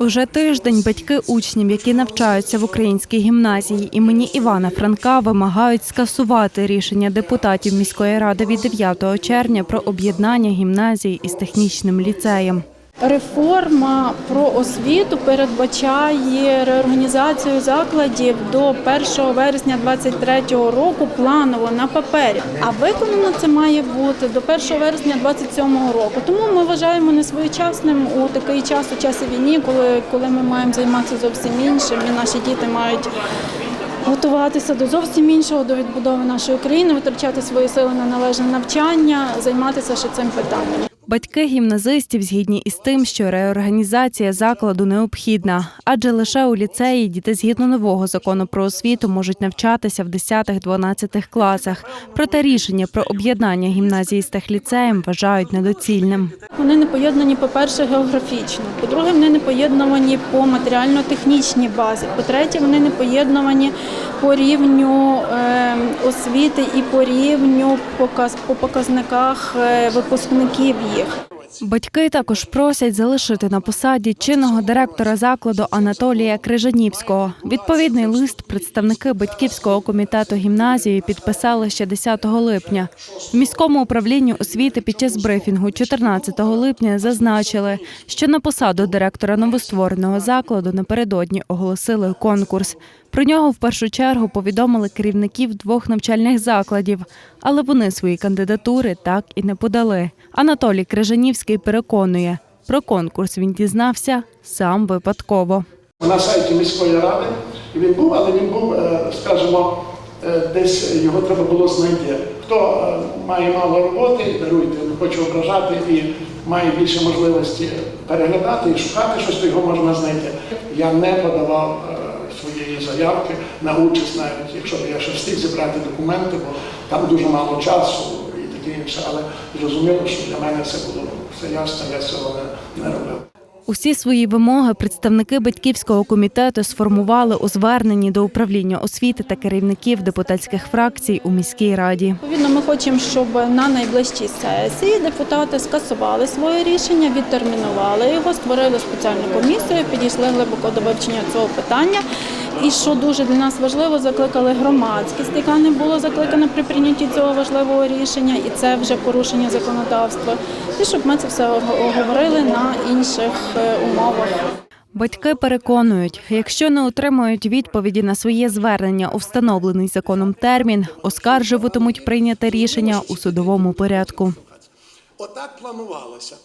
Уже тиждень батьки учнів, які навчаються в українській гімназії імені Івана Франка, вимагають скасувати рішення депутатів міської ради від 9 червня про об'єднання гімназії із технічним ліцеєм. Реформа про освіту передбачає реорганізацію закладів до 1 вересня 2023 року планово на папері. А виконано це має бути до 1 вересня 2027 року. Тому ми вважаємо несвоєчасним у такий час у часі війни, коли, коли ми маємо займатися зовсім іншим, і наші діти мають. Готуватися до зовсім іншого, до відбудови нашої країни, витрачати свої сили на належне навчання, займатися ще цим питанням. Батьки гімназистів згідні із тим, що реорганізація закладу необхідна, адже лише у ліцеї діти згідно нового закону про освіту можуть навчатися в 10-12 класах. Проте рішення про об'єднання гімназії з техліцеєм вважають недоцільним. Вони не поєднані, по-перше, географічно. По-друге, вони не поєднувані по матеріально-технічній базі. По-третє, вони не поєднувані по рівню е, освіти і по рівню по показниках е, випускників їх. Батьки також просять залишити на посаді чинного директора закладу Анатолія Крижанівського. Відповідний лист представники батьківського комітету гімназії підписали ще 10 липня. В міському управлінні освіти під час брифінгу 14 липня зазначили, що на посаду директора новоствореного закладу напередодні оголосили конкурс. Про нього в першу чергу повідомили керівників двох навчальних закладів, але вони свої кандидатури так і не подали. Анатолій Крижанівський переконує, про конкурс він дізнався сам випадково. на сайті міської ради. Він був, але він був, е, скажімо, е, десь його треба було знайти. Хто е, має мало роботи, даруйте, не хочу ображати і має більше можливості переглядати і шукати щось, то його можна знайти. Я не подавав своєї заявки на участь, навіть якщо б я ще встиг зібрати документи, бо там дуже мало часу і таке інше. Але зрозуміло, що для мене це було все ясно, я цього не, не робив. Усі свої вимоги представники батьківського комітету сформували у зверненні до управління освіти та керівників депутатських фракцій у міській раді. Відповідно, ми хочемо, щоб на найближчій сесії депутати скасували своє рішення, відтермінували його, створили спеціальну комісію, підійшли глибоко до вивчення цього питання. І що дуже для нас важливо, закликали громадськість, яка не була закликана при прийнятті цього важливого рішення, і це вже порушення законодавства. І щоб ми це все оговорили на інших е, умовах. Батьки переконують, якщо не отримують відповіді на своє звернення у встановлений законом термін, оскаржуватимуть прийняте рішення у судовому порядку. Отак планувалося.